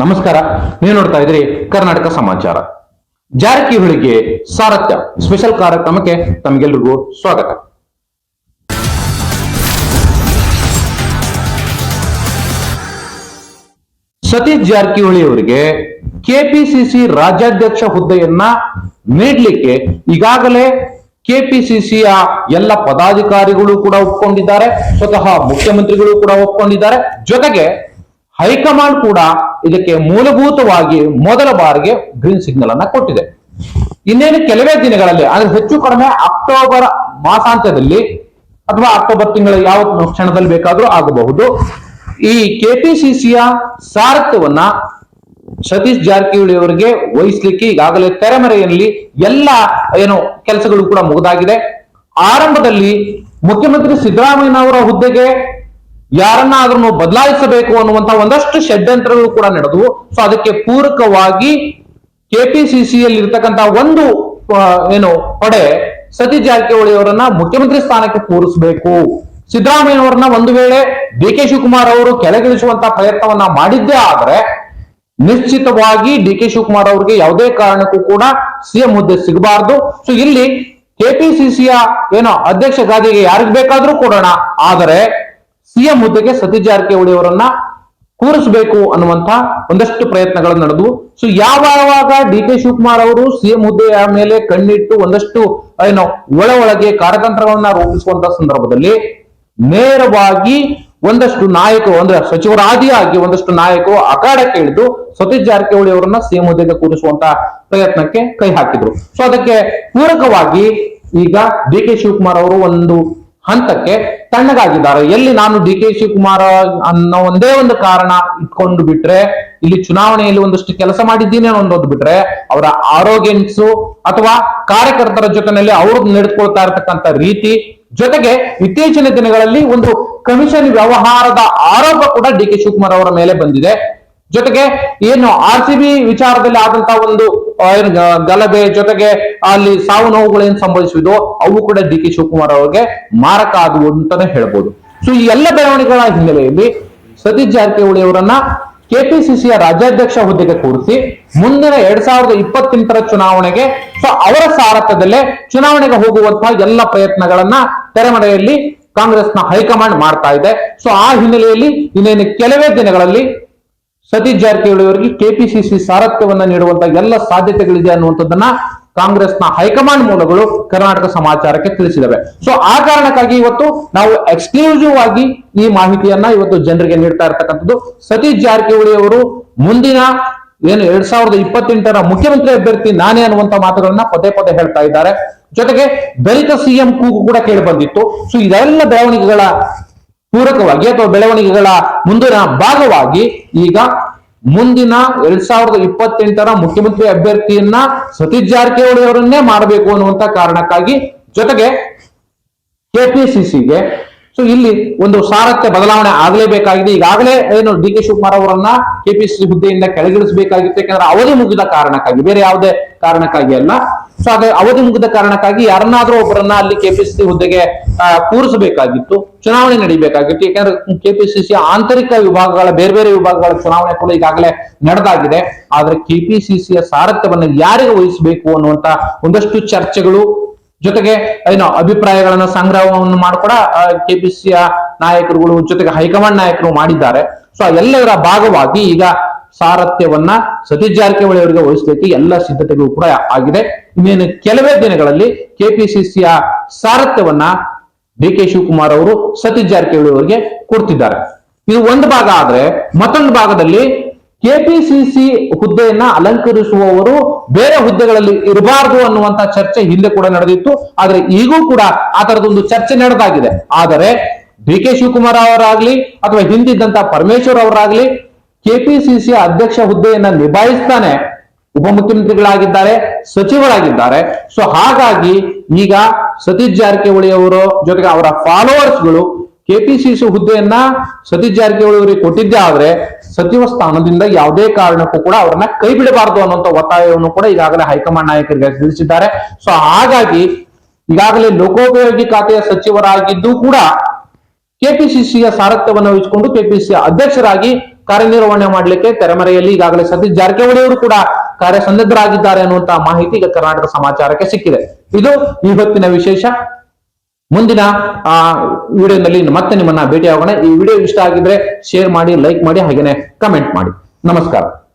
ನಮಸ್ಕಾರ. ನೀವು ನೋಡ್ತಾ ಇದ್ರಿ ಕರ್ನಾಟಕ ಸಮಾಚಾರ. ಜಾರಕಿಹೊಳಿಗೆ ಸಾರಥ್ಯ ಸ್ಪೆಷಲ್ ಕಾರ್ಯಕ್ರಮಕ್ಕೆ ತಮಗೆಲ್ರಿಗೂ ಸ್ವಾಗತ. ಸತೀಶ್ ಜಾರಕಿಹೊಳಿ ಅವರಿಗೆ ಕೆಪಿಸಿಸಿ ರಾಜ್ಯಾಧ್ಯಕ್ಷ ಹುದ್ದೆಯನ್ನ ನೀಡಲಿಕ್ಕೆ ಈಗಾಗಲೇ ಕೆಪಿಸಿಸಿಯ ಎಲ್ಲ ಪದಾಧಿಕಾರಿಗಳು ಕೂಡ ಒಪ್ಕೊಂಡಿದ್ದಾರೆ, ಸ್ವತಃ ಮುಖ್ಯಮಂತ್ರಿಗಳು ಕೂಡ ಒಪ್ಕೊಂಡಿದ್ದಾರೆ. ಜೊತೆಗೆ ಹೈಕಮಾಂಡ್ ಕೂಡ ಇದಕ್ಕೆ ಮೂಲಭೂತವಾಗಿ ಮೊದಲ ಬಾರಿಗೆ ಗ್ರೀನ್ ಸಿಗ್ನಲ್ ಅನ್ನ ಕೊಟ್ಟಿದೆ. ಇನ್ನೇನು ಕೆಲವೇ ದಿನಗಳಲ್ಲಿ ಅಂದ್ರೆ ಹೆಚ್ಚು ಕಡಿಮೆ ಅಕ್ಟೋಬರ್ ಮಾಸಾಂತ್ಯದಲ್ಲಿ ಅಥವಾ ಅಕ್ಟೋಬರ್ ತಿಂಗಳ ಯಾವ ಕ್ಷಣದಲ್ಲಿ ಬೇಕಾದರೂ ಆಗಬಹುದು. ಈ ಕೆಪಿಸಿಸಿಯ ಸಾರಥ್ಯವನ್ನ ಸತೀಶ್ ಜಾರಕಿಹೊಳಿ ಅವರಿಗೆ ವಹಿಸ್ಲಿಕ್ಕೆ ಈಗಾಗಲೇ ತೆರೆಮರೆಯಲ್ಲಿ ಎಲ್ಲ ಏನು ಕೆಲಸಗಳು ಕೂಡ ಮುಗಿದಾಗಿದೆ. ಆರಂಭದಲ್ಲಿ ಮುಖ್ಯಮಂತ್ರಿ ಸಿದ್ದರಾಮಯ್ಯನವರ ಹುದ್ದೆಗೆ ಯಾರನ್ನಾದ್ರೂ ಬದಲಾಯಿಸಬೇಕು ಅನ್ನುವಂತ ಒಂದಷ್ಟು ಷಡ್ಯಂತ್ರಗಳು ಕೂಡ ನಡೆದವು. ಸೊ ಅದಕ್ಕೆ ಪೂರಕವಾಗಿ ಕೆಪಿಸಿಸಿಯಲ್ಲಿ ಇರ್ತಕ್ಕಂತ ಒಂದು ಏನು ಪಡೆ ಸತೀಶ್ ಜಾರಕಿಹೊಳಿ ಅವರನ್ನ ಮುಖ್ಯಮಂತ್ರಿ ಸ್ಥಾನಕ್ಕೆ ಕೂರಿಸಬೇಕು. ಸಿದ್ದರಾಮಯ್ಯನವರನ್ನ ಒಂದು ವೇಳೆ ಡಿ ಕೆ ಶಿವಕುಮಾರ್ ಅವರು ಕೆಳಗಿಳಿಸುವಂತ ಪ್ರಯತ್ನವನ್ನ ಮಾಡಿದ್ದೇ ಆದ್ರೆ ನಿಶ್ಚಿತವಾಗಿ ಡಿ ಕೆ ಶಿವಕುಮಾರ್ ಅವರಿಗೆ ಯಾವುದೇ ಕಾರಣಕ್ಕೂ ಕೂಡ ಸಿಎಂ ಹುದ್ದೆ ಸಿಗಬಾರದು. ಸೊ ಇಲ್ಲಿ ಕೆಪಿಸಿಸಿಯ ಏನೋ, ಅಧ್ಯಕ್ಷ ಗಾದಿಗೆ ಯಾರಿಗ್ ಬೇಕಾದ್ರೂ ಕೊಡೋಣ. ಆದರೆ ಸಿಎಂ ಹುದ್ದೆಗೆ ಸತೀಶ್ ಜಾರಕಿಹೊಳಿ ಅವರನ್ನ ಕೂರಿಸಬೇಕು ಅನ್ನುವಂತಹ ಒಂದಷ್ಟು ಪ್ರಯತ್ನಗಳು ನಡೆದವು ಸೊ ಯಾವಾಗ ಡಿ ಕೆ ಶಿವಕುಮಾರ್ ಅವರು ಸಿಎಂ ಹುದ್ದೆಯ ಮೇಲೆ ಕಣ್ಣಿಟ್ಟು ಒಂದಷ್ಟು, ಏನೋ, ಒಳ ಒಳಗೆ ಕಾರ್ಯತಂತ್ರಗಳನ್ನ ರೂಪಿಸುವಂತ ಸಂದರ್ಭದಲ್ಲಿ ನೇರವಾಗಿ ಒಂದಷ್ಟು ನಾಯಕರು, ಅಂದ್ರೆ ಸಚಿವರಾದಿಯಾಗಿ ಒಂದಷ್ಟು ನಾಯಕರು ಅಖಾಡಕ್ಕೆ ಇಳಿದು ಸತೀಶ್ ಜಾರಕಿಹೊಳಿ ಅವರನ್ನ ಸಿಎಂ ಹುದ್ದೆಗೆ ಕೂರಿಸುವಂತ ಪ್ರಯತ್ನಕ್ಕೆ ಕೈ ಹಾಕಿದ್ರು. ಸೊ ಅದಕ್ಕೆ ಪೂರಕವಾಗಿ ಈಗ ಡಿ ಕೆ ಶಿವಕುಮಾರ್ ಅವರು ಒಂದು ಹಂತಕ್ಕೆ ತಣ್ಣಗಾಗಿದ್ದಾರೆ. ಎಲ್ಲಿ ನಾನು ಡಿ ಕೆ ಶಿವಕುಮಾರ್ ಅನ್ನೋ ಒಂದೇ ಒಂದು ಕಾರಣ ಇಟ್ಕೊಂಡು ಬಿಟ್ರೆ, ಇಲ್ಲಿ ಚುನಾವಣೆಯಲ್ಲಿ ಒಂದಷ್ಟು ಕೆಲಸ ಮಾಡಿದ್ದೀನಿ ಅನ್ನೋದು ಬಿಟ್ರೆ, ಅವರ ಆರೋಗ್ಯನ್ಸು ಅಥವಾ ಕಾರ್ಯಕರ್ತರ ಜೊತೆನಲ್ಲಿ ಅವರು ನಡೆದುಕೊಳ್ತಾ ಇರತಕ್ಕಂತ ರೀತಿ ಜೊತೆಗೆ ಇತ್ತೀಚಿನ ದಿನಗಳಲ್ಲಿ ಒಂದು ಕಮಿಷನ್ ವ್ಯವಹಾರದ ಆರೋಪ ಕೂಡ ಡಿ ಕೆ ಶಿವಕುಮಾರ್ ಅವರ ಮೇಲೆ ಬಂದಿದೆ. ಜೊತೆಗೆ ಏನು ಆರ್ ಸಿ ಬಿ ವಿಚಾರದಲ್ಲಿ ಆದಂತಹ ಒಂದು ಏನು ಗಲಭೆ ಜೊತೆಗೆ ಅಲ್ಲಿ ಸಾವು ನೋವುಗಳೇನು ಸಂಭವಿಸಿದೋ ಅವು ಕೂಡ ಡಿ ಕೆ ಶಿವಕುಮಾರ್ ಅವರಿಗೆ ಮಾರಕ ಆದವು ಅಂತಾನೆ ಹೇಳ್ಬೋದು. ಸೊ ಈ ಎಲ್ಲ ಬೆಳವಣಿಗೆಗಳ ಹಿನ್ನೆಲೆಯಲ್ಲಿ ಸತೀಶ್ ಜಾರಕಿಹೊಳಿ ಅವರನ್ನ ಕೆಪಿಸಿಸಿಯ ರಾಜ್ಯಾಧ್ಯಕ್ಷ ಹುದ್ದೆಗೆ ಕೂರಿಸಿ ಮುಂದಿನ ಎರಡ್ ಸಾವಿರದ ಇಪ್ಪತ್ತೆಂಟರ ಚುನಾವಣೆಗೆ ಸೊ ಅವರ ಸಾರಥ್ಯದಲ್ಲೇ ಚುನಾವಣೆಗೆ ಹೋಗುವಂತಹ ಎಲ್ಲ ಪ್ರಯತ್ನಗಳನ್ನ ತೆರೆಮರೆಯಲ್ಲಿ ಕಾಂಗ್ರೆಸ್ನ ಹೈಕಮಾಂಡ್ ಮಾಡ್ತಾ ಇದೆ. ಸೊ ಆ ಹಿನ್ನೆಲೆಯಲ್ಲಿ ಇನ್ನೇನು ಕೆಲವೇ ದಿನಗಳಲ್ಲಿ ಸತೀಶ್ ಜಾರಕಿಹೊಳಿ ಅವರಿಗೆ ಕೆಪಿಸಿಸಿ ಸಾರಥ್ಯವನ್ನ ನೀಡುವಂತ ಎಲ್ಲ ಸಾಧ್ಯತೆಗಳಿದೆ ಅನ್ನುವಂಥದ್ದನ್ನ ಕಾಂಗ್ರೆಸ್ನ ಹೈಕಮಾಂಡ್ ಮೂಲಗಳು ಕರ್ನಾಟಕ ಸಮಾಚಾರಕ್ಕೆ ತಿಳಿಸಿದವೆ. ಸೊ ಆ ಕಾರಣಕ್ಕಾಗಿ ಇವತ್ತು ನಾವು ಎಕ್ಸ್ಕ್ಲೂಸಿವ್ ಆಗಿ ಈ ಮಾಹಿತಿಯನ್ನ ಇವತ್ತು ಜನರಿಗೆ ನೀಡ್ತಾ ಇರ್ತಕ್ಕಂಥದ್ದು ಸತೀಶ್ ಜಾರಕಿಹೊಳಿ ಅವರು ಮುಂದಿನ ಏನು ಎರಡ್ ಸಾವಿರದ ಇಪ್ಪತ್ತೆಂಟರ ಮುಖ್ಯಮಂತ್ರಿ ಅಭ್ಯರ್ಥಿ ನಾನೇ ಅನ್ನುವಂತ ಮಾತುಗಳನ್ನ ಪದೇ ಪದೇ ಹೇಳ್ತಾ ಇದ್ದಾರೆ. ಜೊತೆಗೆ ದಲಿತ ಸಿಎಂ ಕೂಗು ಕೂಡ ಕೇಳಿ ಬಂದಿತ್ತು. ಸೊ ಇದೆಲ್ಲ ಬೆಳವಣಿಗೆಗಳ ಪೂರಕವಾಗಿ ಅಥವಾ ಬೆಳವಣಿಗೆಗಳ ಮುಂದಿನ ಭಾಗವಾಗಿ ಈಗ ಮುಂದಿನ ಎರಡ್ ಸಾವಿರದ ಇಪ್ಪತ್ತೆಂಟರ ಮುಖ್ಯಮಂತ್ರಿ ಅಭ್ಯರ್ಥಿಯನ್ನ ಸತೀಶ್ ಜಾರಕಿಹೊಳಿ ಅವರನ್ನೇ ಮಾಡಬೇಕು ಅನ್ನುವಂತ ಕಾರಣಕ್ಕಾಗಿ ಜೊತೆಗೆ ಕೆಪಿಸಿಸಿಗೆ. ಸೊ ಇಲ್ಲಿ ಒಂದು ಸಾರಥ್ಯ ಬದಲಾವಣೆ ಆಗಲೇಬೇಕಾಗಿದೆ. ಈಗಾಗಲೇ ಏನು ಡಿ ಕೆ ಶಿವಕುಮಾರ್ ಅವರನ್ನ ಕೆಪಿಸಿಸಿ ಹುದ್ದೆಯಿಂದ ಕೆಳಗಿಳಿಸಬೇಕಾಗಿತ್ತು, ಯಾಕಂದ್ರೆ ಅವಧಿ ಮುಗಿದ ಕಾರಣಕ್ಕಾಗಿ, ಬೇರೆ ಯಾವುದೇ ಕಾರಣಕ್ಕಾಗಿ ಅಲ್ಲ. ಸೊ ಅದೇ ಅವಧಿ ಮುಗಿದ ಕಾರಣಕ್ಕಾಗಿ ಯಾರನ್ನಾದ್ರೂ ಒಬ್ಬರನ್ನ ಅಲ್ಲಿ ಕೆಪಿಸಿಸಿ ಹುದ್ದೆಗೆ ಕೂರಿಸಬೇಕಾಗಿತ್ತು, ಚುನಾವಣೆ ನಡೀಬೇಕಾಗಿತ್ತು. ಯಾಕಂದ್ರೆ ಕೆಪಿಸಿಸಿ ಆಂತರಿಕ ವಿಭಾಗಗಳ, ಬೇರೆ ಬೇರೆ ವಿಭಾಗಗಳ ಚುನಾವಣೆ ಕೂಡ ಈಗಾಗಲೇ ನಡೆದಾಗಿದೆ. ಆದ್ರೆ ಕೆಪಿಸಿಸಿಯ ಸಾರಥ್ಯವನ್ನ ಯಾರಿಗೆ ವಹಿಸಬೇಕು ಅನ್ನುವಂತ ಒಂದಷ್ಟು ಚರ್ಚೆಗಳು ಜೊತೆಗೆ, ಏನೋ, ಅಭಿಪ್ರಾಯಗಳನ್ನ ಸಂಗ್ರಹವನ್ನು ಮಾಡ್ಕೊಡ ಕೆಪಿಸಿಯ ನಾಯಕರುಗಳು ಜೊತೆಗೆ ಹೈಕಮಾಂಡ್ ನಾಯಕರು ಮಾಡಿದ್ದಾರೆ. ಸೊ ಎಲ್ಲದರ ಭಾಗವಾಗಿ ಈಗ ಸಾರಥ್ಯವನ್ನ ಸತೀಶ್ ಜಾರಕಿಹೊಳಿ ಅವರಿಗೆ ವಹಿಸಲಿಕ್ಕೆ ಎಲ್ಲ ಸಿದ್ಧತೆಗಳು ಕೂಡ ಆಗಿದೆ. ಇನ್ನೇನು, ಕೆಲವೇ ದಿನಗಳಲ್ಲಿ ಕೆಪಿಸಿಸಿಯ ಸಾರಥ್ಯವನ್ನ ಡಿ ಕೆ ಶಿವಕುಮಾರ್ ಅವರು ಸತೀಶ್ ಜಾರಕಿಹೊಳಿ ಅವರಿಗೆ ಕೊಡ್ತಿದ್ದಾರೆ. ಇದು ಒಂದು ಭಾಗ ಆದ್ರೆ ಮತ್ತೊಂದು ಭಾಗದಲ್ಲಿ ಕೆಪಿಸಿಸಿ ಹುದ್ದೆಯನ್ನ ಅಲಂಕರಿಸುವವರು ಬೇರೆ ಹುದ್ದೆಗಳಲ್ಲಿ ಇರಬಾರದು ಅನ್ನುವಂತ ಚರ್ಚೆ ಹಿಂದೆ ಕೂಡ ನಡೆದಿತ್ತು. ಆದ್ರೆ ಈಗೂ ಕೂಡ ಆ ತರದೊಂದು ಚರ್ಚೆ ನಡೆದಾಗಿದೆ. ಆದರೆ ಡಿ ಕೆ ಶಿವಕುಮಾರ್ ಅವರಾಗ್ಲಿ ಅಥವಾ ಹಿಂದಿದ್ದಂತ ಪರಮೇಶ್ವರ್ ಅವರಾಗ್ಲಿ ಕೆಪಿಸಿಸಿ ಅಧ್ಯಕ್ಷ ಹುದ್ದೆಯನ್ನ ನಿಭಾಯಿಸ್ತಾನೆ. ಉಪಮುಖ್ಯಮಂತ್ರಿಗಳಾಗಿದ್ದಾರೆ, ಸಚಿವರಾಗಿದ್ದಾರೆ. ಸೊ ಹಾಗಾಗಿ ಈಗ ಸತೀಶ್ ಜಾರಕಿಹೊಳಿ ಅವರ ಜೊತೆಗೆ ಅವರ ಫಾಲೋವರ್ಸ್ಗಳು ಕೆಪಿಸಿಸಿ ಹುದ್ದೆಯನ್ನ ಸತೀಶ್ ಜಾರಕಿಹೊಳಿ ಅವರಿಗೆ ಕೊಟ್ಟಿದ್ದೇ ಆದ್ರೆ ಸಚಿವ ಸ್ಥಾನದಿಂದ ಯಾವುದೇ ಕಾರಣಕ್ಕೂ ಕೂಡ ಅವರನ್ನ ಕೈ ಬಿಡಬಾರದು ಅನ್ನುವಂತ ಒತ್ತಾಯವನ್ನು ಕೂಡ ಈಗಾಗಲೇ ಹೈಕಮಾಂಡ್ ನಾಯಕರಿಗೆ ತಿಳಿಸಿದ್ದಾರೆ ಸೊ ಹಾಗಾಗಿ ಈಗಾಗಲೇ ಲೋಕೋಪಯೋಗಿ ಖಾತೆಯ ಸಚಿವರಾಗಿದ್ದು ಕೂಡ ಕೆಪಿಸಿಸಿಯ ಸಾರಥ್ಯವನ್ನು ವಹಿಸಿಕೊಂಡು ಕೆಪಿಸಿಸಿ ಅಧ್ಯಕ್ಷರಾಗಿ ಕಾರ್ಯನಿರ್ವಹಣೆ ಮಾಡಲಿಕ್ಕೆ ತೆರೆಮರೆಯಲ್ಲಿ ಈಗಾಗಲೇ ಸತೀಶ್ ಜಾರಕಿಹೊಳಿ ಅವರು ಕೂಡ ಕಾರ್ಯಸನ್ನದ್ಧರಾಗಿದ್ದಾರೆ ಅನ್ನುವಂತಹ ಮಾಹಿತಿ ಈಗ ಕರ್ನಾಟಕ ಸಮಾಚಾರಕ್ಕೆ ಸಿಕ್ಕಿದೆ. ಇದು ಇವತ್ತಿನ ವಿಶೇಷ. ಮುಂದಿನ, ಆ ವಿಡಿಯೋನಲ್ಲಿ ಮತ್ತೆ ನಿಮ್ಮನ್ನ ಭೇಟಿ ಈ ವಿಡಿಯೋ ಇಷ್ಟ ಆಗಿದ್ರೆ ಶೇರ್ ಮಾಡಿ, ಲೈಕ್ ಮಾಡಿ, ಹಾಗೇನೆ ಕಮೆಂಟ್ ಮಾಡಿ. ನಮಸ್ಕಾರ.